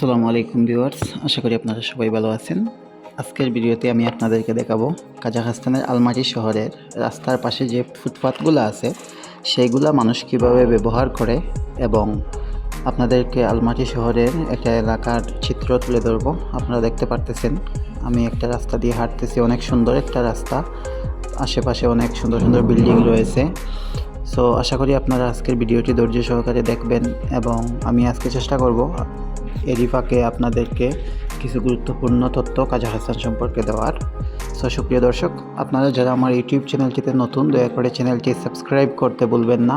আসসালামু আলাইকুম ভিউয়ার্স, আশা করি আপনারা সবাই ভালো আছেন। আজকের ভিডিওতে আমি আপনাদেরকে দেখাবো কাজাখস্তানের আলমাটি শহরের রাস্তার পাশে যে ফুটপাথগুলো আছে, সেইগুলা মানুষ কীভাবে ব্যবহার করে এবং আপনাদেরকে আলমাটি শহরের একটা এলাকার চিত্র তুলে ধরবো। আপনারা দেখতে পারতেছেন, আমি একটা রাস্তা দিয়ে হাঁটতেছি, অনেক সুন্দর একটা রাস্তা। আশেপাশে অনেক সুন্দর সুন্দর বিল্ডিং রয়েছে। সো, আশা করি আপনারা আজকের ভিডিওটি ধৈর্য সহকারে দেখবেন এবং আমি আজকে চেষ্টা করব এরই ফাঁকে আপনাদেরকে কিছু গুরুত্বপূর্ণ তথ্য কাজা হাসান সম্পর্কে দেওয়ার। সো সুপ্রিয় দর্শক, আপনারা যারা আমার ইউটিউব চ্যানেলটিতে নতুন, দয়া করে চ্যানেলটি সাবস্ক্রাইব করতে ভুলবেন না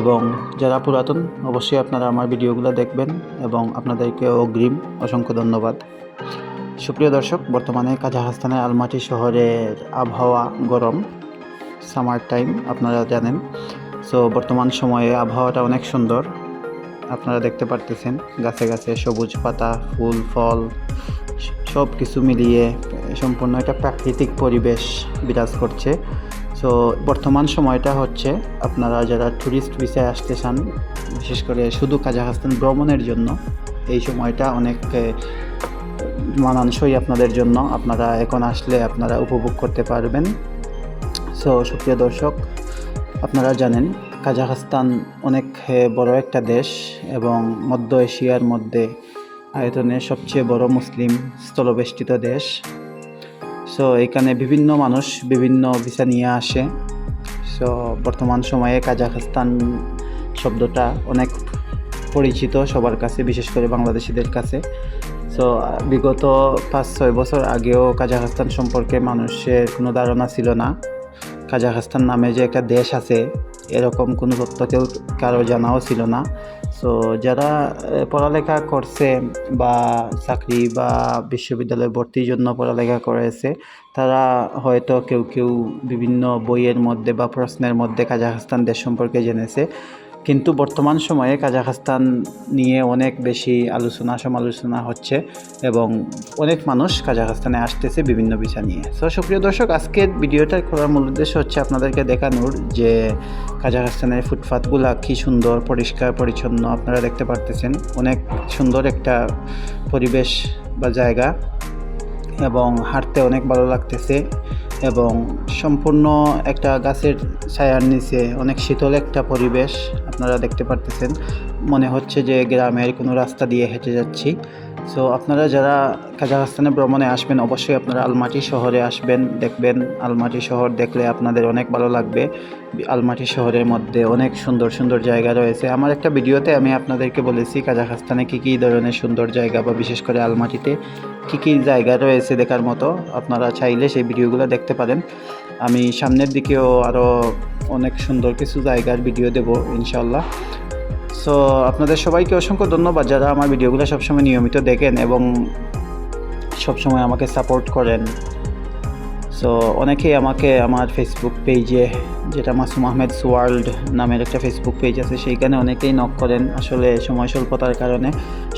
এবং যারা পুরাতন, অবশ্যই আপনারা আমার ভিডিওগুলো দেখবেন এবং আপনাদেরকে অগ্রিম অসংখ্য ধন্যবাদ। সুপ্রিয় দর্শক, বর্তমানে কাজাখস্তানের আলমাটি শহরের আবহাওয়া গরম সামার টাইম আপনারা জানেন। সো বর্তমান সময়ে আবহাওয়াটা অনেক সুন্দর। আপনারা দেখতে পারতেছেন, গাছে গাছে সবুজ পাতা, ফুল, ফল সব কিছু মিলিয়ে সম্পূর্ণ একটা প্রাকৃতিক পরিবেশ বিরাজ করছে। সো বর্তমান সময়টা হচ্ছে আপনারা যারা ট্যুরিস্ট ভিসায় আসতে চান, বিশেষ করে শুধু কাজাখস্তান ভ্রমণের জন্য, এই সময়টা অনেক মানানসই আপনাদের জন্য। আপনারা এখন আসলে আপনারা উপভোগ করতে পারবেন। সো সুপ্রিয় দর্শক, আপনারা জানেন কাজাখস্তান অনেক বড় একটা দেশ এবং মধ্য এশিয়ার মধ্যে আয়তনে সবচেয়ে বড় মুসলিম স্থলবেষ্টিত দেশ। সো এখানে বিভিন্ন মানুষ বিভিন্ন ভিসা নিয়ে আসে। সো বর্তমান সময়ে কাজাখস্তান শব্দটা অনেক পরিচিত সবার কাছে, বিশেষ করে বাংলাদেশিদের কাছে। সো বিগত পাঁচ, ছয় বছর আগেও কাজাখস্তান সম্পর্কে মানুষের কোনো ধারণা ছিল না। কাজাখস্তান নামে যে একটা দেশ আছে এরকম কোনো তথ্য কেউ কারও জানাও ছিল না। সো যারা পড়ালেখা করছে বা চাকরি বা বিশ্ববিদ্যালয়ে ভর্তির জন্য পড়ালেখা করেছে, তারা হয়তো কেউ কেউ বিভিন্ন বইয়ের মধ্যে বা প্রশ্নের মধ্যে কাজাখস্তান দেশ সম্পর্কে জেনেছে। কিন্তু বর্তমান সময়ে কাজাখস্তান নিয়ে অনেক বেশি আলোচনা, সমালোচনা হচ্ছে এবং অনেক মানুষ কাজাখস্তানে আসতেছে বিভিন্ন বিষয় নিয়ে। সো সুপ্রিয় দর্শক, আজকের ভিডিওটা করার মূল উদ্দেশ্য হচ্ছে আপনাদেরকে দেখানোর যে কাজাখস্তানের ফুটপাথগুলা কী সুন্দর, পরিষ্কার, পরিচ্ছন্ন আপনারা দেখতে পারতেছেন। অনেক সুন্দর একটা পরিবেশ বা জায়গা এবং হাঁটতে অনেক ভালো লাগতেছে এবং সম্পূর্ণ একটা গাছের ছায়ার নিচে অনেক শীতল একটা পরিবেশ আপনারা দেখতে পারতেছেন। মনে হচ্ছে যে গ্রামের কোনো রাস্তা দিয়ে হেঁটে যাচ্ছি। সো আপনারা যারা কাজাখস্তানে ভ্রমণে আসবেন, অবশ্যই আপনারা আলমাটি শহরে আসবেন, দেখবেন। আলমাটি শহর দেখলে আপনাদের অনেক ভালো লাগবে। আলমাটি শহরের মধ্যে অনেক সুন্দর সুন্দর জায়গা রয়েছে। আমার একটা ভিডিওতে আমি আপনাদেরকে বলেছি কাজাখস্তানে কী কী ধরনের সুন্দর জায়গা বা বিশেষ করে আলমাটিতে কী কী জায়গা রয়েছে দেখার মতো। আপনারা চাইলে সেই ভিডিওগুলো দেখতে পারেন। আমি সামনের দিকেও আরও অনেক সুন্দর কিছু জায়গার ভিডিও দেব ইনশাল্লাহ সো আপনাদের সবাইকে অসংখ্য ধন্যবাদ যারা আমার ভিডিওগুলো সবসময় নিয়মিত দেখেন এবং সবসময় আমাকে সাপোর্ট করেন। সো অনেকেই আমাকে আমার ফেসবুক পেজে যেটা মাসুম আহমেদ ওয়ার্ল্ড নামের একটা ফেসবুক পেজ আছে, সেইখানে অনেকেই নক করেন। আসলে সময় স্বল্পতার কারণে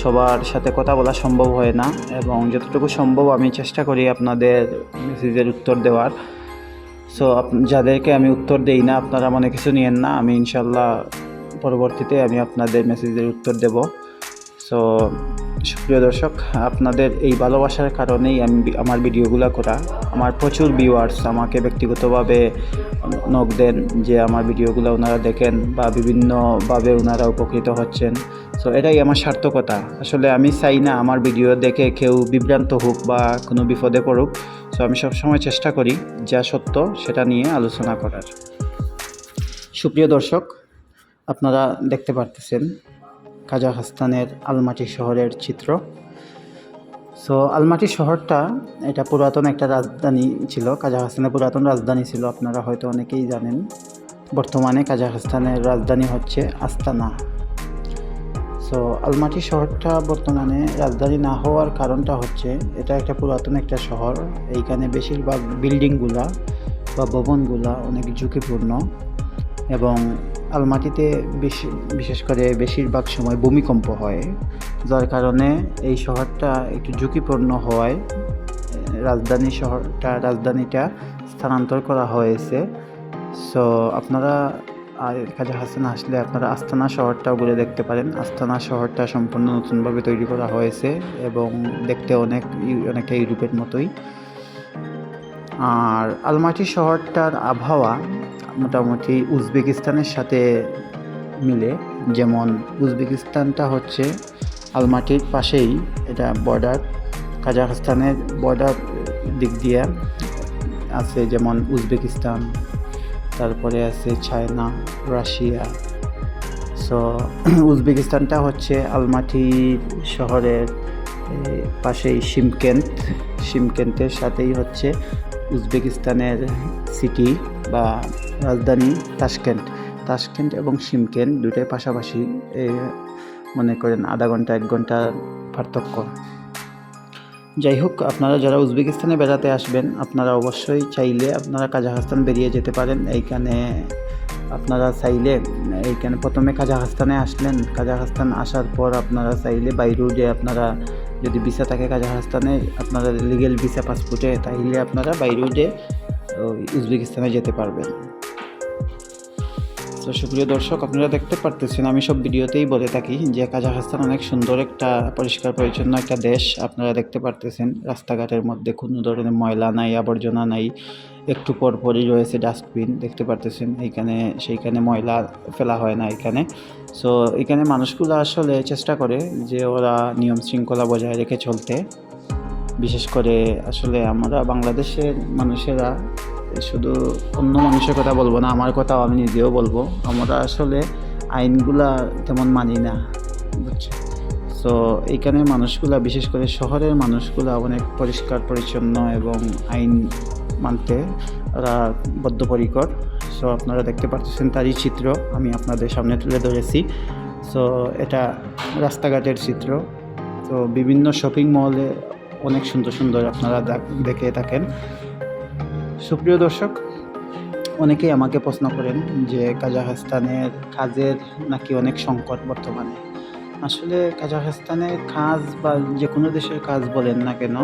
সবার সাথে কথা বলা সম্ভব হয় না এবং যতটুকু সম্ভব আমি চেষ্টা করি আপনাদের মেসেজের উত্তর দেওয়ার। সো যাদেরকে আমি উত্তর দেই না, আপনারা মনে কিছু নিয়েন না, আমি ইনশাল্লাহ পরবর্তীতে আমি আপনাদের মেসেজের উত্তর দেব। সো সুপ্রিয় দর্শক, আপনাদের এই ভালোবাসার কারণেই আমি আমার ভিডিওগুলো করা। আমার প্রচুর ভিউয়ার্স আমাকে ব্যক্তিগতভাবে নক দেন যে আমার ভিডিওগুলো ওনারা দেখেন বা বিভিন্নভাবে ওনারা উপকৃত হচ্ছেন। সো এটাই আমার সার্থকতা। আসলে আমি চাই না আমার ভিডিও দেখে কেউ বিভ্রান্ত হোক বা কোনো বিপদে পড়ুক। সো আমি সবসময় চেষ্টা করি যা সত্য সেটা নিয়ে আলোচনা করার। সুপ্রিয় দর্শক, আপনারা দেখতে পারতেছেন কাজাখস্তানের আলমাটি শহরের চিত্র। সো আলমাটি শহরটা এটা পুরাতন একটা রাজধানী ছিল, কাজাখস্তানের পুরাতন রাজধানী ছিল, আপনারা হয়তো অনেকেই জানেন। বর্তমানে কাজাখস্তানের রাজধানী হচ্ছে আস্তানা। সো আলমাটি শহরটা বর্তমানে রাজধানী না হওয়ার কারণটা হচ্ছে এটা একটা পুরাতন একটা শহর। এইখানে বেশিরভাগ বিল্ডিংগুলা বা ভবনগুলা অনেক ঝুঁকিপূর্ণ এবং আলমাটিতে বেশি, বিশেষ করে বেশিরভাগ সময় ভূমিকম্প হয়, যার কারণে এই শহরটা একটু ঝুঁকিপূর্ণ হওয়ায় রাজধানী শহরটা, রাজধানীটা স্থানান্তর করা হয়েছে। সো আপনারা আর কাজাখাস্তান আসলে আপনারা আস্তানা শহরটাও ঘুরে দেখতে পারেন। আস্তানা শহরটা সম্পূর্ণ নতুনভাবে তৈরি করা হয়েছে এবং দেখতে অনেক অনেকটা ইউরোপের মতোই। আর আলমাটি শহরটার আবহাওয়া মোটামুটি উজবেকিস্তানের সাথে মিলে। যেমন উজবেকিস্তানটা হচ্ছে আলমাটির পাশেই, এটা বর্ডার কাজাখস্তানের বর্ডার দিক দিয়ে আছে যেমন উজবেকিস্তান তারপরে আছে চায়না, রাশিয়া। সো উজবেকিস্তানটা হচ্ছে আলমাটি শহরের পাশেই শিমকেন্ট শিমকেন্টের সাথেই হচ্ছে উজবেকিস্তানের সিটি বা রাজধানী তাশকেন্ট। তাশকেন্ট এবং শিমকেন্ট দুটোই পাশাপাশি মনে করেন আধা ঘণ্টা, এক ঘণ্টার পার্থক্য। যাই হোক আপনারা যারা উজবেকিস্তানে বেড়াতে আসবেন, আপনারা অবশ্যই চাইলে আপনারা কাজাখস্তান বেরিয়ে যেতে পারেন। এইখানে আপনারা চাইলে, এইখানে প্রথমে কাজাখস্তানে আসলেন। কাজাখস্তান আসার পর আপনারা চাইলে বাই রোডে আপনারা যদি ভিসা থাকে কাজাখস্তানে, আপনারা লিগেল ভিসা পাসপোর্টে তাইলে আপনারা বাই রোডে ওই উজবেকিস্তানে যেতে পারবেন। তো সুপ্রিয় দর্শক, আপনারা দেখতে পারতেছেন, আমি সব ভিডিওতেই বলে থাকি যে কাজাখস্তান অনেক সুন্দর একটা, পরিষ্কার পরিচ্ছন্ন একটা দেশ। আপনারা দেখতে পারতেছেন, রাস্তাঘাটের মধ্যে কোনো ধরনের ময়লা নাই, আবর্জনা নাই, একটু পর পরই রয়েছে ডাস্টবিন, দেখতে পারতেছেন, এইখানে, সেইখানে ময়লা ফেলা হয় না এখানে। সো এখানে মানুষগুলো আসলে চেষ্টা করে যে ওরা নিয়ম শৃঙ্খলা বজায় রেখে চলতে। বিশেষ করে আসলে আমরা বাংলাদেশের মানুষেরা শুধু অন্য মানুষের কথা বলব না, আমার কথাও আমি নিজেও বলব। আমরা আসলে আইনগুলা তেমন মানি না, বুঝছ? সো এইখানে মানুষগুলা, বিশেষ করে শহরের মানুষগুলা অনেক পরিষ্কার, পরিচ্ছন্ন এবং আইন মানতে ওরা বদ্ধপরিকর। সো আপনারা দেখতে পাচ্ছেন তারই চিত্র, আমি আপনাদের সামনে তুলে ধরেছি। সো এটা রাস্তাঘাটের চিত্র। তো বিভিন্ন শপিং মলে অনেক সুন্দর সুন্দর আপনারা দেখে থাকেন। সুপ্রিয় দর্শক, অনেকেই আমাকে প্রশ্ন করেন যে কাজাখস্তানের কাজের নাকি অনেক সংকট বর্তমানে। আসলে কাজাখস্তানে কাজ বা যে কোনো দেশের কাজ বলেন না কেন,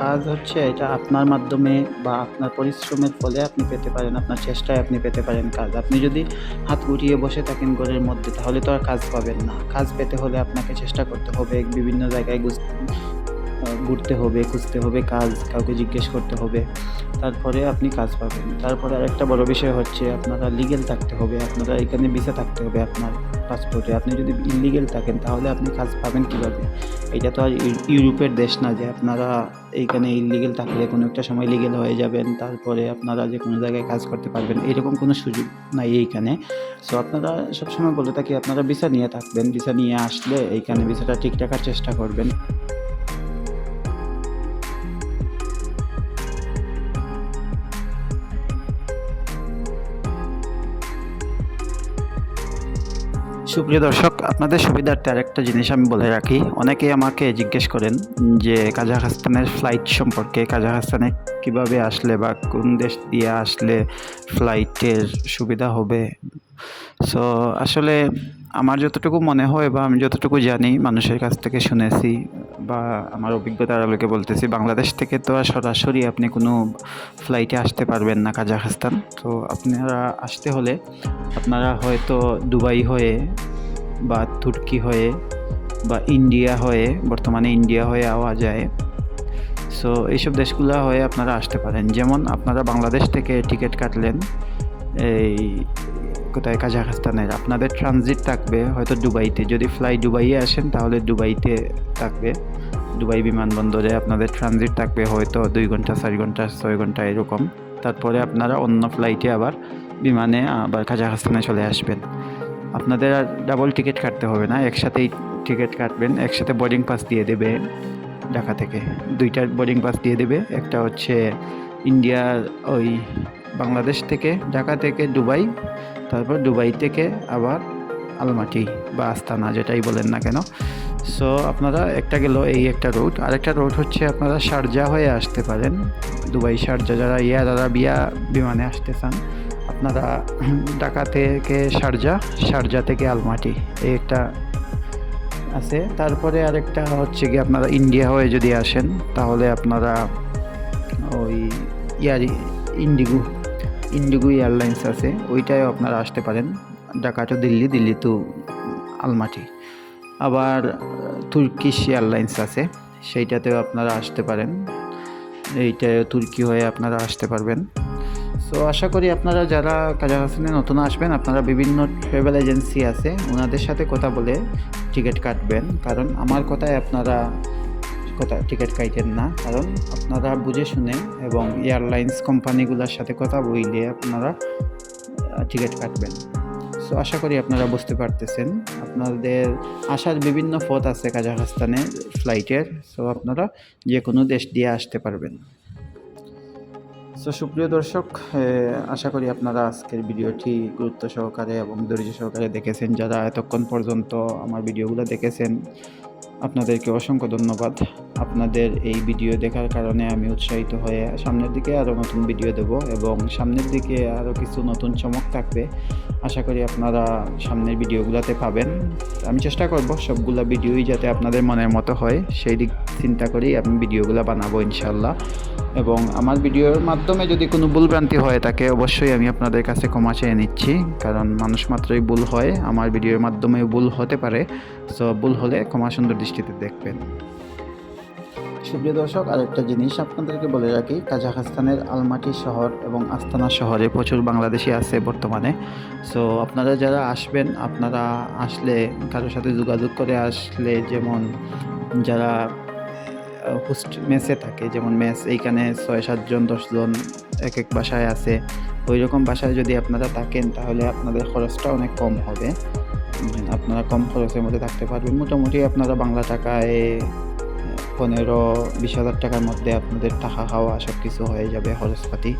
কাজ হচ্ছে এটা আপনার মাধ্যমে বা আপনার পরিশ্রমের ফলে আপনি পেতে পারেন, আপনার চেষ্টায় আপনি পেতে পারেন কাজ। আপনি যদি হাত গুটিয়ে বসে থাকেন ঘরের মধ্যে, তাহলে তো আর কাজ পাবেন না। কাজ পেতে হলে আপনাকে চেষ্টা করতে হবে, বিভিন্ন জায়গায় ঘুরতে হবে, খুঁজতে হবে, কাজ কাউকে জিজ্ঞেস করতে হবে, তারপরে আপনি কাজ পাবেন। তারপরে আরেকটা বড় বিষয় হচ্ছে আপনারা লিগেল থাকতে হবে, আপনারা এখানে ভিসা থাকতে হবে আপনার পাসপোর্টে আপনি যদি ইলিগেল থাকেন তাহলে আপনি কাজ পাবেন কীভাবে? এটা তো আর ইউরোপের দেশ না যে আপনারা এইখানে ইলিগেল থাকলে কোনো একটা সময় লিগেল হয়ে যাবেন, তারপরে আপনারা যে কোনো জায়গায় কাজ করতে পারবেন, এরকম কোনো সুযোগ নাই এইখানে। সো আপনারা সবসময় বলে থাকি, আপনারা ভিসা নিয়ে থাকবেন ভিসা নিয়ে আসলে এইখানে ভিসাটা ঠিক রাখার চেষ্টা করবেন। সুপ্রিয় দর্শক, আপনাদের সুবিধার্থে আরেকটা জিনিস আমি বলে রাখি। অনেকেই আমাকে জিজ্ঞেস করেন যে, কাজাখস্তানের ফ্লাইট সম্পর্কে, কাজাখস্তানে কীভাবে আসলে বা কোন দেশ দিয়ে আসলে ফ্লাইটের সুবিধা হবে? সো আসলে আমার যতটুকু মনে হয় বা আমি যতটুকু জানি মানুষের কাছ থেকে শুনেছি বা আমার অভিজ্ঞতার আলোকে বলতেছি, বাংলাদেশ থেকে তো সরাসরি আপনি কোনো ফ্লাইটে আসতে পারবেন না কাজাখস্তান। তো আপনারা আসতে হলে আপনারা হয়তো দুবাই হয়ে বা তুর্কি হয়ে বা ইন্ডিয়া হয়ে, বর্তমানে ইন্ডিয়া হয়ে আওয়া যায়। সো এইসব দেশগুলো হয়ে আপনারা আসতে পারেন। যেমন আপনারা বাংলাদেশ থেকে টিকিট কাটলেন, এই কোথায় কাজাখস্তানের আপনাদের ট্রানজিট থাকবে হয়তো দুবাইতে। যদি ফ্লাই দুবাইয়ে আসেন, তাহলে দুবাইতে থাকবে। দুবাই বিমানবন্দরে আপনাদের ট্রানজিট থাকবে হয়তো দুই ঘণ্টা, চার ঘণ্টা, ছয় ঘণ্টা এরকম। তারপরে আপনারা অন্য ফ্লাইটে আবার বিমানে আবার কাজাখস্তানে চলে আসবেন। আপনাদের আর ডাবল টিকিট কাটতে হবে না। একসাথেই টিকিট কাটবেন। একসাথে বোর্ডিং পাস দিয়ে দেবে ঢাকা থেকে। দুইটা বোর্ডিং পাস দিয়ে দেবে। একটা হচ্ছে ইন্ডিয়ার ওই বাংলাদেশ থেকে, ঢাকা থেকে দুবাই, তারপর দুবাই থেকে আবার আলমাটি বা আস্তানা যেটাই বলেন না কেন। সো আপনারা একটা গেল এই একটা রুট আরেকটা রুট হচ্ছে আপনারা শারজা হয়ে আসতে পারেন। দুবাই, শারজা যারা ইয়ার আরাবিয়া বিমানে আসতে চান, আপনারা ঢাকা থেকে শারজা শারজা থেকে আলমাটি এই একটা আছে। তারপরে আরেকটা হচ্ছে কি আপনারা ইন্ডিয়া হয়ে যদি আসেন, তাহলে আপনারা ওই ইয়ারি, ইন্ডিগো ইন্ডিগো এয়ারলাইন্স আছে ওইটাও আপনারা আসতে পারেন। Dhaka to Delhi Delhi to Almaty. আবার তুর্কিশ এয়ারলাইন্স আছে, সেইটাতেও আপনারা আসতে পারেন। এইটা তুর্কি হয়ে আপনারা আসতে পারবেন। সো আশা করি আপনারা যারা কাজাখস্তানে নতুন আসবেন, আপনারা বিভিন্ন ট্রাভেল এজেন্সি আছে, ওনাদের সাথে কথা বলে টিকিট কাটবেন। কারণ আমার কথায় আপনারা কথা টিকিট কাইটেন না। কারণ আপনারা বুঝে শুনে এবং এয়ারলাইন্স কোম্পানিগুলোর সাথে কথা বইলে আপনারা টিকিট কাটবেন। সো আশা করি আপনারা বুঝতে পারতেছেন। আপনাদের আসার বিভিন্ন পথ আছে কাজাখস্তানে ফ্লাইটের সো আপনারা যে কোনো দেশ দিয়ে আসতে পারবেন। সো সুপ্রিয় দর্শক আশা করি আপনারা আজকের ভিডিওটি গুরুত্ব সহকারে এবং ধৈর্য সহকারে দেখেছেন। যারা এতক্ষণ পর্যন্ত আমার ভিডিওগুলো দেখেছেন আপনাদেরকে অসংখ্য ধন্যবাদ। আপনাদের এই ভিডিও দেখার কারণে আমি উৎসাহিত হয়ে সামনের দিকে আরও নতুন ভিডিও দেব এবং সামনের দিকে আরও কিছু নতুন চমক থাকবে। আশা করি আপনারা সামনের ভিডিওগুলোতে পাবেন। আমি চেষ্টা করব সবগুলো ভিডিওই যাতে আপনাদের মনের মতো হয়। সেই দিক চিন্তা করেই আমি ভিডিওগুলো বানাবো ইনশাল্লাহ এবং আমার ভিডিওর মাধ্যমে যদি কোনো ভুলভ্রান্তি হয়ে থাকে, অবশ্যই আমি আপনাদের কাছে ক্ষমা চেয়ে নিচ্ছি। কারণ মানুষ মাত্রই ভুল হয়, আমার ভিডিওর মাধ্যমে ভুল হতে পারে। সো ভুল হলে ক্ষমা সুন্দর দৃষ্টিতে দেখবেন। সুপ্রিয় দর্শক, আরেকটা জিনিস আপনাদেরকে বলে রাখি, কাজাখস্তানের আলমাটি শহর এবং আস্তানা শহরে প্রচুর বাংলাদেশি আছে বর্তমানে। সো আপনারা যারা আসবেন, আপনারা আসলে কারোর সাথে যোগাযোগ করে আসলে যেমন যারা হোস্ট মেসে থাকে, যেমন মেস এইখানে ছয় সাতজন দশজন এক এক বাসায় আছে। ওই রকম বাসায় যদি আপনারা থাকেন, তাহলে আপনাদের খরচটা অনেক কম হবে। আপনারা কম খরচের মধ্যে থাকতে পারবেন। মোটামুটি আপনারা বাংলা টাকায় পনেরো, বিশ হাজার টাকার মধ্যে আপনাদের থাকা খাওয়া সব কিছু হয়ে যাবে খরচপাতি,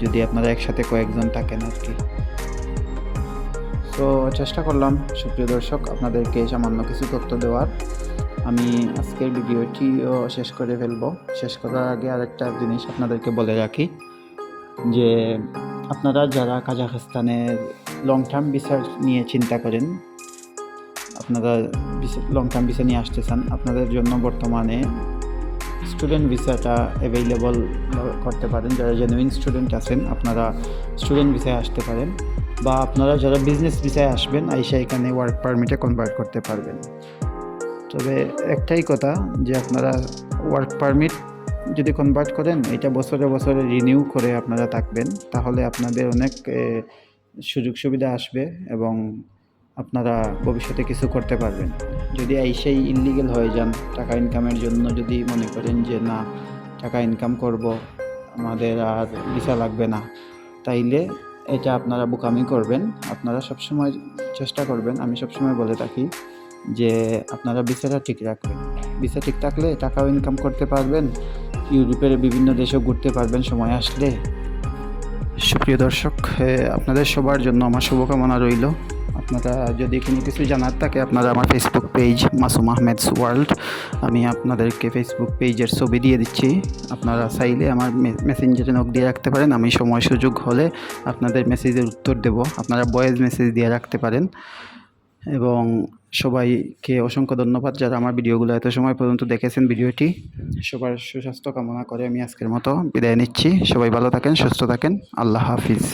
যদি আপনারা একসাথে কয়েকজন থাকেন আর কি। তো, চেষ্টা করলাম। সুপ্রিয় দর্শক, আপনাদেরকে সামান্য কিছু তথ্য দেওয়ার। আমি আজকের ভিডিওটিও শেষ করে ফেলব। শেষ করার আগে আরেকটা জিনিস আপনাদেরকে বলে রাখি, যে আপনারা যারা কাজাখস্তানের লং টার্ম ভিসা নিয়ে চিন্তা করেন, আপনারা লং টার্ম ভিসা নিয়ে আসতে চান, আপনাদের জন্য বর্তমানে স্টুডেন্ট ভিসাটা অ্যাভেইলেবল করতে পারেন। যারা জেনুইন স্টুডেন্ট আছেন, আপনারা স্টুডেন্ট ভিসায় আসতে পারেন, বা আপনারা যারা বিজনেস ভিসায় আসবেন, আইসা এখানে ওয়ার্ক পারমিটে কনভার্ট করতে পারবেন। তবে একটাই কথা যে আপনারা ওয়ার্ক পারমিট যদি কনভার্ট করেন, এটা বছরে বছরে রিনিউ করে আপনারা থাকবেন। তাহলে আপনাদের অনেক সুযোগ সুবিধা আসবে এবং আপনারা ভবিষ্যতে কিছু করতে পারবেন। যদি আইসেই ইনলিগেল হয়ে যান, টাকা ইনকামের জন্য যদি মনে করেন যে, না, টাকা ইনকাম করব, আমাদের আর ভিসা লাগবে না, তাইলে এটা আপনারা বোকামি করবেন। আপনারা সবসময় চেষ্টা করবেন, আমি সবসময় বলে থাকি যে আপনারা ভিসাটা ঠিক রাখবেন। ভিসা ঠিক থাকলে টাকাও ইনকাম করতে পারবেন, ইউরোপের বিভিন্ন দেশেও ঘুরতে পারবেন সময় আসলে। সুপ্রিয় দর্শক আপনাদের সবার জন্য আমার শুভকামনা রইল। আপনারা যদি কোনো কিছু জানার থাকে, আপনারা আমার Facebook page Masum Ahmed's world আমি আপনাদেরকে ফেসবুক পেজের ছবি দিয়ে দিচ্ছি। আপনারা চাইলে আমার মেসেঞ্জারে নক দিয়ে রাখতে পারেন। আমি সময় সুযোগ হলে আপনাদের মেসেজের উত্তর দেব। আপনারা ভয়েস মেসেজ দিয়ে রাখতে পারেন। এবং সবাইকে অসংখ্য ধন্যবাদ যারা আমার ভিডিওগুলো এত সময় পর্যন্ত দেখেছেন ভিডিওটি। সবার সুস্বাস্থ্য কামনা করে আমি আজকের মতো বিদায় নিচ্ছি। সবাই ভালো থাকেন, সুস্থ থাকেন। আল্লাহ হাফিজ।